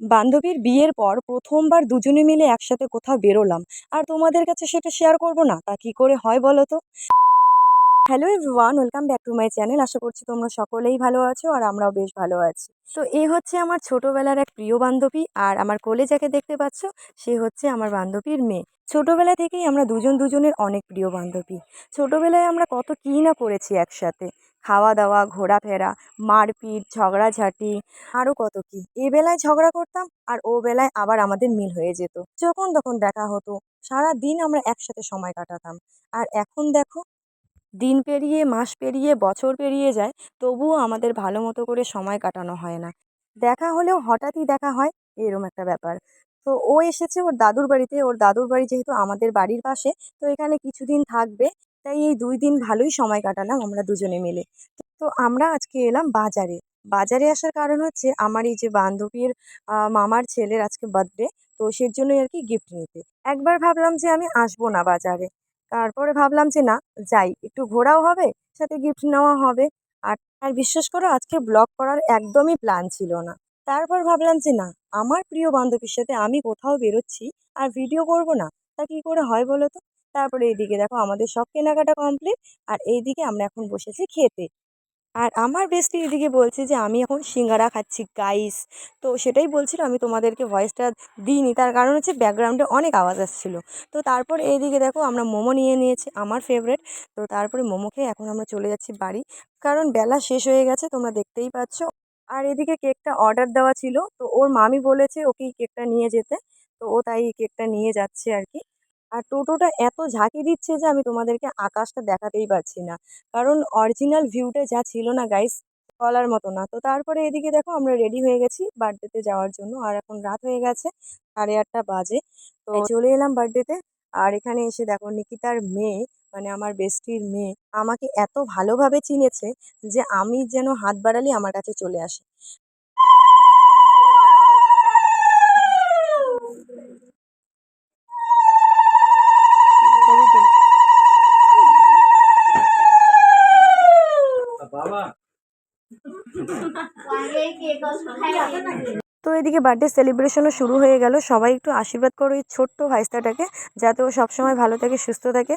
বান্ধবীর বিয়ের পর প্রথমবার দুজনে মিলে একসাথে কোথাও বেরোলাম। আর তোমাদের কাছে সেটা শেয়ার করব না? তা কি করে হয় বলো তো? Hello everyone welcome back to my channel আশা করছি তোমরা সকলেই ভালো আছো আর আমরাও বেশ ভালো আছি। তো এ হচ্ছে আমার ছোটোবেলার এক প্রিয় বান্ধবী আর আমার কোলে যাকে দেখতে পাচ্ছ, সে হচ্ছে আমার বান্ধবীর মেয়ে। ছোটোবেলা থেকেই আমরা দুজন দুজনের অনেক প্রিয় বান্ধবী। ছোটোবেলায় আমরা কত কী না করেছি একসাথে। খাওয়া দাওয়া ঘোরাফেরা, মারপিট, ঝগড়াঝাটি আরও কত কী। এ বেলায় ঝগড়া করতাম আর ও বেলায় আবার আমাদের মিল হয়ে যেত। যখন তখন দেখা হতো সারা দিন আমরা একসাথে সময় কাটাতাম। আর এখন দেখো দিন পেরিয়ে, মাস পেরিয়ে, বছর পেরিয়ে যায়, তবুও আমাদের ভালো মতো করে সময় কাটানো হয় না। দেখা হলেও হঠাৎই দেখা হয়, এরম একটা ব্যাপার। তো ও এসেছে ওর দাদুর বাড়িতে, ওর দাদুর বাড়ি যেহেতু আমাদের বাড়ির পাশে, তো এখানে কিছুদিন থাকবে, তাই এই দুই দিন ভালোই সময় কাটালাম আমরা দুজনে মিলে। তো আমরা আজকে এলাম বাজারে। বাজারে আসার কারণ হচ্ছে আমার এই যে বান্ধবীর মামার ছেলের আজকে বার্থডে তো সের জন্যই আর কি গিফট নিতে। একবার ভাবলাম যে আমি আসব না বাজারে। তারপরে ভাবলাম যে, না, যাই, একটু ঘোরাও হবে, সাথে গিফট নেওয়া হবে। আর আর বিশ্বাস করো, আজকে ব্লগ করার একদমই প্ল্যান ছিল না। তারপর ভাবলাম যে, না, আমার প্রিয় বান্ধবীর সাথে আমি কোথাও বেরোচ্ছি, আর ভিডিও করব না, তা কী করে হয় বলো তো? তারপরে এইদিকে দেখো, আমাদের সব কেনাকাটা কমপ্লিট আর এইদিকে আমরা এখন বসেছি খেতে। আর আমার বেস্টি এদিকে বলছে যে, আমি এখন সিঙ্গারা খাচ্ছি গাইস তো সেটাই বলছিল, আমি তোমাদেরকে ভয়েসটা দিইনি। তার কারণ হচ্ছে ব্যাকগ্রাউন্ডে অনেক আওয়াজ আসছিল। তো তারপর এইদিকে দেখো, আমরা মোমো নিয়ে নিয়েছি, আমার ফেভারেট তো তারপরে মোমো খেয়ে এখন আমরা চলে যাচ্ছি বাড়ি। কারণ বেলা শেষ হয়ে গেছে, তোমরা দেখতেই পাচ্ছ। আর এদিকে কেকটা অর্ডার দেওয়া ছিল। তো ওর মামি বলেছে ওকেই কেকটা নিয়ে যেতে। তো ও তাই কেকটা নিয়ে যাচ্ছে আর কি। আর টোটোটা এত ঝাঁকি দিচ্ছে যে আমি তোমাদেরকে আকাশটা দেখাতেই পারছি না। কারণ অরিজিনাল ভিউটা যা ছিল না গাইস বলার মতো না। তো তারপরে এদিকে দেখো আমরা রেডি হয়ে গেছি বার্থডেতে যাওয়ার জন্য। আর এখন রাত হয়ে গেছে সাড়ে আটটা বাজে। তো চলে এলাম বার্থডেতে আর এখানে এসে দেখো নিকিতার মেয়ে মানে আমার বেস্টির মেয়ে আমাকে এত ভালোভাবে চিনেছে যে আমি যেন হাত বাড়ালেই আমার কাছে চলে আসে। তো এদিকে বার্থডে সেলিব্রেশনও শুরু হয়ে গেল। সবাই একটু আশীর্বাদ করো এই ছোট্ট ভাইস্তাটাকে, যাতে ও সবসময় ভালো থাকে, সুস্থ থাকে,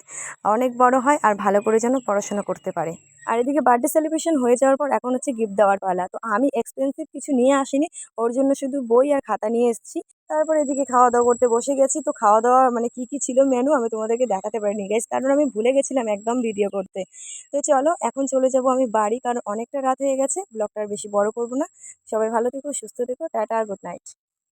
অনেক বড় হয়, আর ভালো করে যেন পড়াশোনা করতে পারে। আর এদিকে বার্থডে সেলিব্রেশন হয়ে যাওয়ার পর এখন হচ্ছে গিফট দেওয়ার পালা। তো আমি এক্সপেন্সিভ কিছু নিয়ে আসিনি, ওর জন্য শুধু বই আর খাতা নিয়ে এসেছি। তারপর এদিকে খাওয়া দাওয়া করতে বসে গেছি। তো খাওয়া দাওয়া মানে কি কি ছিল মেনু আমি তোমাদেরকে দেখাতে পারিনি। গাইজ কারণ আমি ভুলে গেছিলাম একদম ভিডিও করতে। তো চলো, এখন চলে যাব আমি বাড়ি, কারণ অনেকটা রাত হয়ে গেছে। ব্লগটা আর বেশি বড় করব না। সবাই ভালো থেকো, সুস্থ থেকো, টাটা গুড নাইট